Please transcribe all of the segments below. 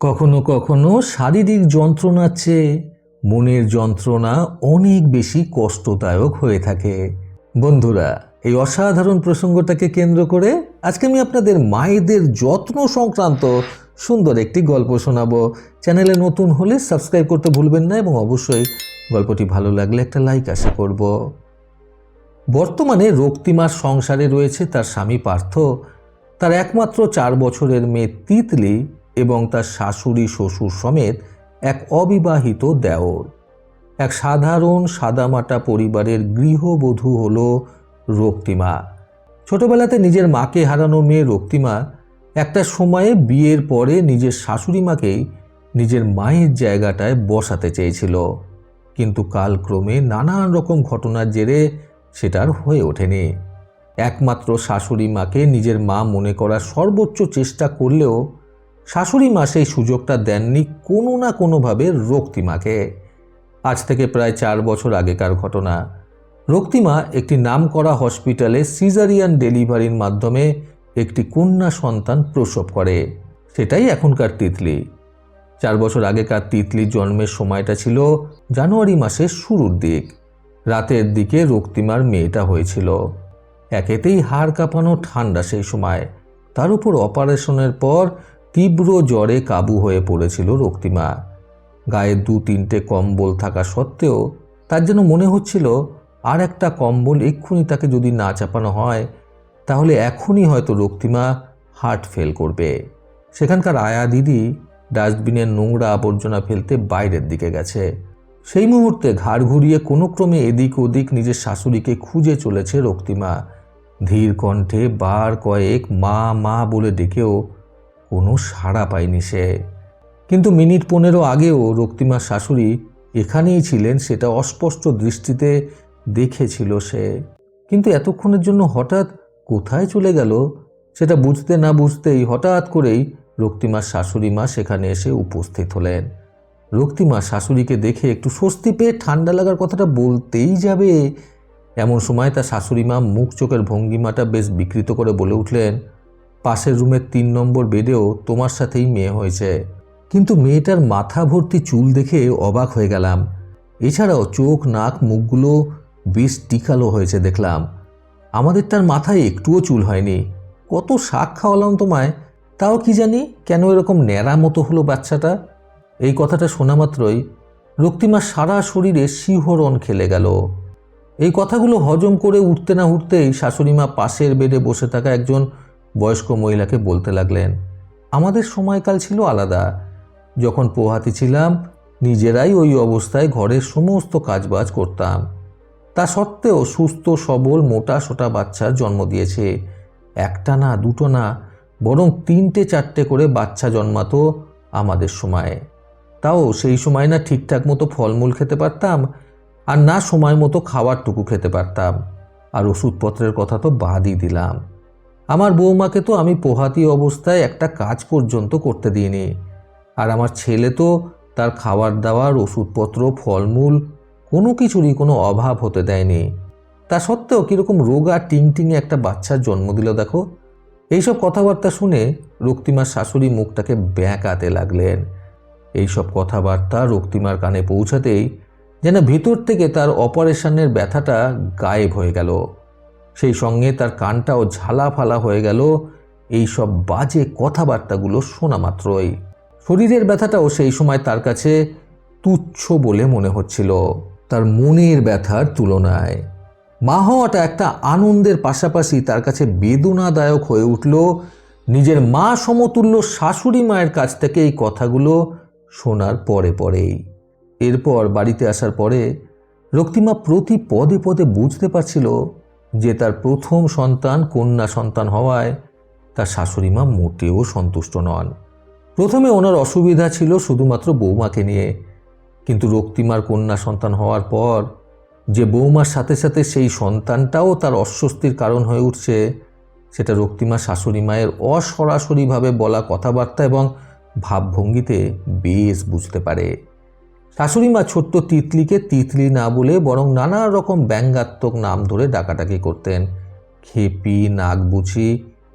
কখনো কখনো শারীরিক যন্ত্রণার চেয়ে মনের যন্ত্রণা অনেক বেশি কষ্টদায়ক হয়ে থাকে। বন্ধুরা, এই অসাধারণ প্রসঙ্গটাকে কেন্দ্র করে আজকে আমি আপনাদের মায়েদের যত্ন সংক্রান্ত সুন্দর একটি গল্প শোনাবো। চ্যানেলে নতুন হলে সাবস্ক্রাইব করতে ভুলবেন না এবং অবশ্যই গল্পটি ভালো লাগলে একটা লাইক আশা করব। বর্তমানে রক্তিমার সংসারে রয়েছে তার স্বামী পার্থ। তার একমাত্র চার বছরের মেয়ে তিতলি এবং তার শাশুড়ি শ্বশুর সমেত এক অবিবাহিত দেওর। এক সাধারণ সাদামাটা পরিবারের গৃহবধূ হল রক্তিমা। ছোটবেলাতে নিজের মাকে হারানো মেয়ে রক্তিমা একটা সময়ে বিয়ের পরে নিজের শাশুড়ি মাকেই নিজের মায়ের জায়গাটায় বসাতে চেয়েছিল। কিন্তু কালক্রমে নানান রকম ঘটনার জেরে সেটা আর হয়ে ওঠেনি। একমাত্র শাশুড়ি মাকে নিজের মা মনে করার সর্বোচ্চ চেষ্টা করলেও শাশুড়ি মা সেই সুযোগটা দেননি কোনো না কোনোভাবে রক্তিমাকে আজ থেকে প্রায় চার বছর আগেকার ঘটনা। রক্তিমা একটি নামকরা হসপিটালে সিজারিয়ান ডেলিভারির মাধ্যমে একটি কন্যা সন্তান প্রসব করে। সেটাই এখনকার তিতলি। চার বছর আগেকার তিতলির জন্মের সময়টা ছিল জানুয়ারি মাসের শুরুর দিক। রাতের দিকে রক্তিমার মেয়েটা হয়েছিল। একেতেই হাড় কাঁপানো ঠান্ডা সেই সময়। তার উপর অপারেশনের পর তীব্র জ্বরে কাবু হয়ে পড়েছিল রক্তিমা। গায়ে দু তিনটে কম্বল থাকা সত্ত্বেও তার যেন মনে হচ্ছিল, আর একটা কম্বল এক্ষুনি তাকে যদি না চাপানো হয়, তাহলে এখনই হয়তো রক্তিমা হার্ট ফেল করবে। সেখানকার আয়া দিদি ডাস্টবিনের নোংরা আবর্জনা ফেলতে বাইরের দিকে গেছে। সেই মুহূর্তে ঘাড় ঘুরিয়ে কোনো ক্রমে এদিক ওদিক নিজের শাশুড়িকে খুঁজে চলেছে রক্তিমা। ধীর কণ্ঠে বার কয়েক মা মা বলে ডেকেও কোনো সাড়া পায়নি সে। কিন্তু মিনিট পনেরো আগেও রক্তিমার শাশুড়ি এখানেই ছিলেন সেটা অস্পষ্ট দৃষ্টিতে দেখেছিল সে। কিন্তু এতক্ষণের জন্য হঠাৎ কোথায় চলে গেল সেটা বুঝতে না বুঝতেই হঠাৎ করেই রক্তিমার শাশুড়ি মা সেখানে এসে উপস্থিত হলেন। রক্তিমা শাশুড়িকে দেখে একটু স্বস্তি পেয়ে ঠান্ডা লাগার কথাটা বলতেই যাবে। এমন সময় তার শাশুড়ি মা মুখ চোখের ভঙ্গিমাটা বেশ বিকৃত করে বলে উঠলেন পাশের রুমের তিন নম্বর বেডেও তোমার সাথেই মেয়ে হয়েছে। কিন্তু মেয়েটার মাথা ভর্তি চুল দেখে অবাক হয়ে গেলাম। এছাড়াও চোখ, নাক, মুখগুলো বেশ টিকালো হয়েছে দেখলাম। আমাদের তার মাথায় একটুও চুল হয়নি। কত শাক খাওয়ালাম তোমায়, তাও কি জানি কেন এরকম ন্যাড়া মতো হলো বাচ্চাটা? এই কথাটা শোনা মাত্রই রক্তিমার সারা শরীরে শিহরণ খেলে গেল। এই কথাগুলো হজম করে উঠতে না উঠতেই শাশুড়িমা পাশের বেডে বসে থাকা একজন বয়স্ক মহিলাকে বলতে লাগলেন, আমাদের সময়কাল ছিল আলাদা। যখন পোহাতি ছিলাম, নিজেরাই ওই অবস্থায় ঘরের সমস্ত কাজবাজ করতাম। তা সত্ত্বেও সুস্থ, সবল, মোটা, সোটা বাচ্চার জন্ম দিয়েছে। একটা না, দুটো না, বরং তিনটে, চারটে করে বাচ্চা জন্মাতো আমাদের সময়ে। তাও সেই সময় না ঠিকঠাক মতো ফলমূল খেতে পারতাম, আর না সময় মতো খাবারটুকু খেতে পারতাম। আর ওষুধপত্রের কথা তো বাদই দিলাম। আমার বৌমাকে তো আমি পোহাতি অবস্থায় একটা কাজ পর্যন্ত করতে দিইনি। আর আমার ছেলে তো তার খাবার দাবার, ওষুধপত্র, ফলমূল কোনো কিছুরই কোনো অভাব হতে দেয়নি। তা সত্ত্বেও কীরকম রোগা টিং টিংয়ে একটা বাচ্চার জন্ম দিল দেখো। এইসব কথাবার্তা শুনে রক্তিমার শাশুড়ি মুখটাকে ব্যাঁকাতে লাগলেন। এইসব কথাবার্তা রক্তিমার কানে পৌঁছাতেই যেন ভিতর থেকে তার অপারেশনের ব্যথাটা গায়েব হয়ে গেল। সেই সঙ্গে তার কানটাও ঝালা ফালা হয়ে গেল। এই সব বাজে কথাবার্তাগুলো শোনা মাত্রই। শরীরের ব্যথাটাও সেই সময় তার কাছে তুচ্ছ বলে মনে হচ্ছিল, তার মনের ব্যথার তুলনায়। মা হওয়াটা একটা আনন্দের পাশাপাশি তার কাছে বেদনাদায়ক হয়ে উঠল। নিজের মা সমতুল্য শাশুড়ি মায়ের কাছ থেকে এই কথাগুলো শোনার পরে পরেই। এরপর বাড়িতে আসার পরে রক্তিমা প্রতি পদে পদে বুঝতে পারছিল যে তার প্রথম সন্তান কন্যা সন্তান হওয়ায় তার শাশুড়ি মা মোটেও সন্তুষ্ট নন। প্রথমে ওনার অসুবিধা ছিল শুধুমাত্র বৌমাকে নিয়ে। কিন্তু রক্তিমার কন্যা সন্তান হওয়ার পর যে বৌমার সাথে সাথে সেই সন্তানটাও তার অস্বস্তির কারণ হয়ে উঠছে, সেটা রক্তিমা শাশুড়ি মায়ের অসরাসরিভাবে বলা কথাবার্তা এবং ভাবভঙ্গিতে বেশ বুঝতে পারে। শাশুড়ি মা ছোট্ট তিতলিকে তিতলি না বলে বরং নানা রকম ব্যঙ্গাত্মক নাম ধরে ডাকাডাকি করতেন। খেপি, নাগবুচি,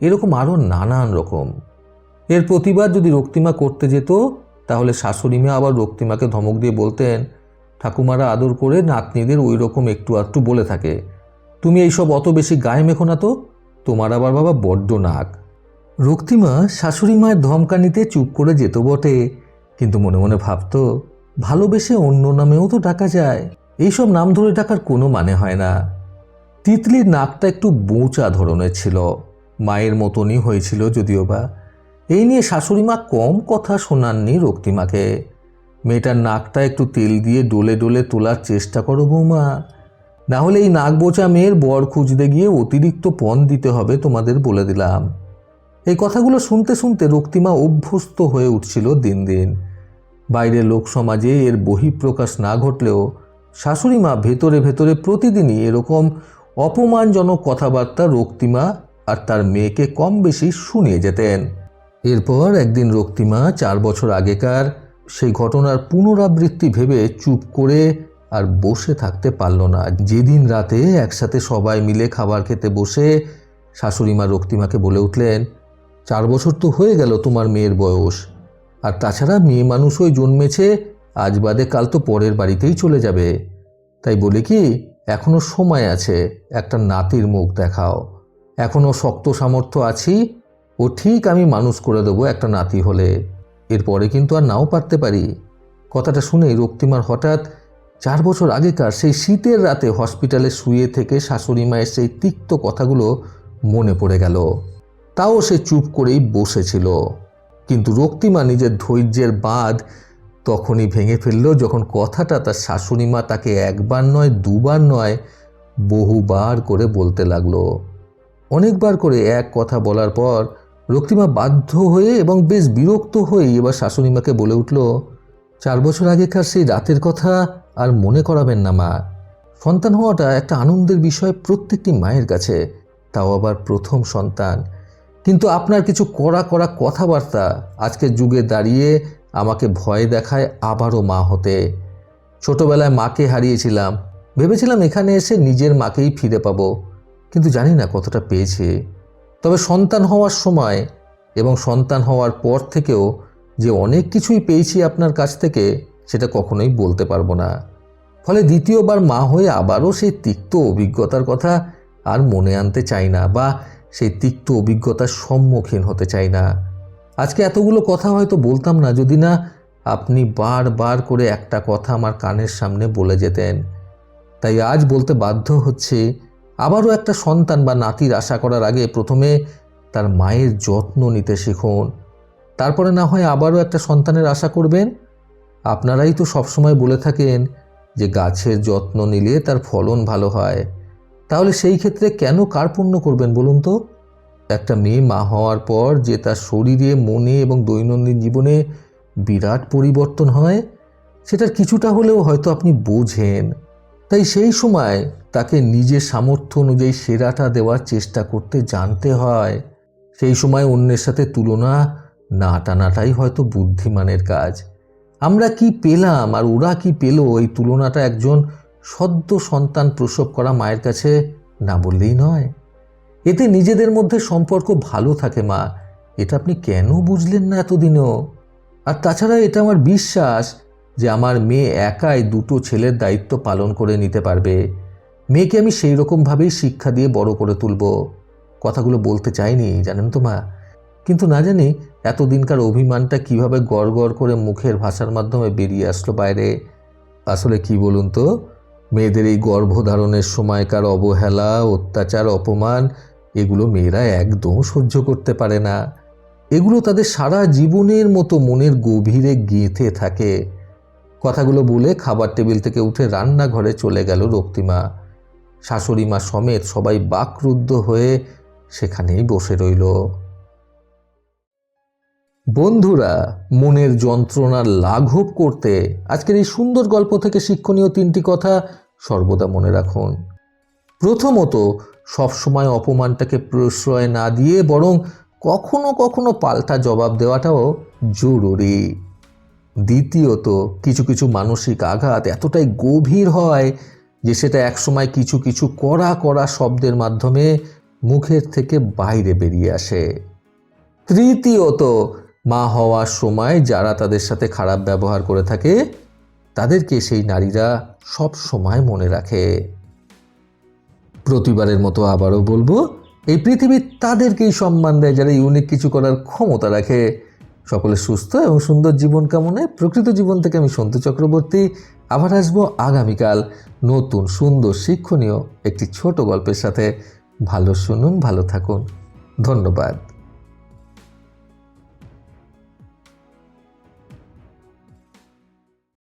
এরকম আরও নানান রকম। এর প্রতিবাদ যদি রক্তিমা করতে যেত, তাহলে শাশুড়ি মা আবার রক্তিমাকে ধমক দিয়ে বলতেন, ঠাকুমারা আদর করে নাতনিদের ওই রকম একটু আধটু বলে থাকে। তুমি এইসব অত বেশি গায়ে মেখো না তো, তোমার আবার বাবা বড্ড নাক। রক্তিমা শাশুড়ি মায়ের ধমকানিতে চুপ করে যেত বটে, কিন্তু মনে মনে ভাবতো ভালোবেসে অন্য নামেও তো ডাকা যায়। এইসব নাম ধরে ডাকার কোনো মানে হয় না। তিতলির নাকটা একটু বোঁচা ধরনের ছিল। মায়ের মতনই হয়েছিল যদিও বা। এই নিয়ে শাশুড়ি মা কম কথা শোনাননি রক্তিমাকে। মেয়েটার নাকটা একটু তেল দিয়ে ডোলে ডোলে তোলার চেষ্টা করো বৌমা। না হলে এই নাক বোচা মেয়ের বর খুঁজতে গিয়ে অতিরিক্ত পণ দিতে হবে তোমাদের বলে দিলাম। এই কথাগুলো শুনতে শুনতে রক্তিমা অভ্যস্ত হয়ে উঠছিল দিন দিন। বাইরের লোক সমাজে এর বহিঃপ্রকাশ না ঘটলেও শাশুড়ি মা ভেতরে ভেতরে প্রতিদিনই এরকম অপমানজনক কথাবার্তা রক্তিমা আর তার মেয়েকে কম বেশি শুনিয়ে যেতেন। এরপর একদিন রক্তিমা চার বছর আগেকার সেই ঘটনার পুনরাবৃত্তি ভেবে চুপ করে আর বসে থাকতে পারল না। যেদিন রাতে একসাথে সবাই মিলে খাবার খেতে বসে শাশুড়িমা রক্তিমাকে বলে উঠলেন, চার বছর তো হয়ে গেল তোমার মেয়ের বয়স। আর তাছাড়া মেয়ে মানুষ হয়ে জন্মেছে, আজ বাদে কাল তো পরের বাড়িতেই চলে যাবে। তাই বলে কি, এখনও সময় আছে, একটা নাতির মুখ দেখাও। এখনও শক্ত সামর্থ্য আছি, ও ঠিক আমি মানুষ করে দেবো একটা নাতি হলে। এরপরে কিন্তু আর নাও পারতে পারি। কথাটা শুনে রক্তিমার হঠাৎ চার বছর আগেকার সেই শীতের রাতে হসপিটালে শুয়ে থেকে শাশুড়ি মায়ের সেই তিক্ত কথাগুলো মনে পড়ে গেল। তাও সে চুপ করেই বসেছিল। কিন্তু রক্তিমা নিজের ধৈর্যের বাঁধ তখনই ভেঙে ফেলল যখন কথাটা তার শাশুড়ি মা তাকে একবার নয়, দুবার নয়, বহুবার করে বলতে লাগল। অনেকবার করে এক কথা বলার পর রক্তিমা বাধ্য হয়ে এবং বেশ বিরক্ত হয়ে এবার শাশুড়িমাকে বলে উঠল, চার বছর আগেকার সেই রাতের কথা আর মনে করাবেন না মা। সন্তান হওয়াটা একটা আনন্দের বিষয় প্রত্যেকটি মায়ের কাছে, তাও আবার প্রথম সন্তান। কিন্তু আপনার কিছু কড়া কড়া কথাবার্তা আজকের যুগে দাঁড়িয়ে আমাকে ভয় দেখায় আবারও মা হতে। ছোটবেলায় মাকে হারিয়েছিলাম। ভেবেছিলাম এখানে এসে নিজের মাকেই ফিরে পাবো, কিন্তু জানি না কতটা পেয়েছি। তবে সন্তান হওয়ার সময় এবং সন্তান হওয়ার পর থেকেও যে অনেক কিছুই পেয়েছি আপনার কাছ থেকে, সেটা কখনোই বলতে পারব না। ফলে দ্বিতীয়বার মা হয়ে আবারও সেই তিক্ত অভিজ্ঞতার কথা আর মনে আনতে চাই না বা সেই তিক্ত অভিজ্ঞতার সম্মুখীন হতে চাই না। আজকে এতগুলো কথা হয়তো বলতাম না, যদি না আপনি বারবার করে একটা কথা আমার কানের সামনে বলে যেতেন। তাই আজ বলতে বাধ্য হচ্ছে, আবারও একটা সন্তান বা নাতির আশা করার আগে প্রথমে তার মায়ের যত্ন নিতে শিখুন। তারপরে না হয় আবারও একটা সন্তানের আশা করবেন। আপনারাই তো সবসময় বলে থাকেন যে গাছের যত্ন নিলে তার ফলন ভালো হয়। তাহলে সেই ক্ষেত্রে কেন কার্পণ্য করবেন বলুন তো? একটা মেয়ে মা হওয়ার পর যে তার শরীরে, মনে এবং দৈনন্দিন জীবনে বিরাট পরিবর্তন হয়, সেটার কিছুটা হলেও হয়তো আপনি বোঝেন। তাই সেই সময় তাকে নিজের সামর্থ্য অনুযায়ী সেরাটা দেওয়ার চেষ্টা করতে জানতে হয়। সেই সময় অন্যের সাথে তুলনা না টানাটাই হয়তো বুদ্ধিমানের কাজ। আমরা কি পেলাম আর ওরা কি পেল? এই তুলনাটা একজন সদ্য সন্তান প্রসব করা মায়ের কাছে না বললেই নয়। এতে নিজেদের মধ্যে সম্পর্ক ভালো থাকে মা, এটা আপনি কেন বুঝলেন না এতদিনও? আর তাছাড়া এটা আমার বিশ্বাস যে আমার মেয়ে একাই দুটো ছেলের দায়িত্ব পালন করে নিতে পারবে। মেয়েকে আমি সেই রকমভাবেই শিক্ষা দিয়ে বড় করে তুলব। কথাগুলো বলতে চাইনি, জানেন তো মা? কিন্তু না জানি এতদিনকার অভিমানটা কীভাবে গড় গড় করে মুখের ভাষার মাধ্যমে বেরিয়ে আসলো বাইরে। আসলে কি বলুন তো? মেয়েদের এই গর্ভধারণের সময়কার অবহেলা, অত্যাচার, অপমান, এগুলো মেয়েরা একদম সহ্য করতে পারে না। এগুলো তাদের সারা জীবনের মতো মনের গভীরে গেঁথে থাকে। কথাগুলো বলে খাবার টেবিল থেকে উঠে রান্নাঘরে চলে গেল রক্তিমা। শাশুড়ি মা সমেত সবাই বাকরুদ্ধ হয়ে সেখানেই বসে রইল। বন্ধুরা, মনের যন্ত্রণার লাঘব করতে আজকের এই সুন্দর গল্প থেকে শিক্ষণীয় তিনটি কথা সর্বদা মনে রাখুন। প্রথমত, সবসময় অপমানটাকে প্রশ্রয় না দিয়ে বরং কখনো কখনো পাল্টা জবাব দেওয়াটাও জরুরি। দ্বিতীয়ত, কিছু কিছু মানসিক আঘাত এতটাই গভীর হয় যে সেটা একসময় কিছু কিছু কড়া কড়া শব্দের মাধ্যমে মুখের থেকে বাইরে বেরিয়ে আসে। তৃতীয়ত মা হওয়ার সময় যারা তাদের সাথে খারাপ ব্যবহার করে থাকে, তাদেরকে সেই নারীরা সব সময় মনে রাখে। প্রতিবারের মতো আবারও বলব, এই পৃথিবী তাদেরকেই সম্মান দেয় যারা ইউনিক কিছু করার ক্ষমতা রাখে। সকলে সুস্থ এবং সুন্দর জীবন কামনায় প্রকৃত জীবন থেকে আমি সন্তু চক্রবর্তী। আবার আসব আগামীকাল নতুন সুন্দর শিক্ষণীয় একটি ছোট গল্পের সাথে। ভালো শুনুন, ভালো থাকুন। ধন্যবাদ।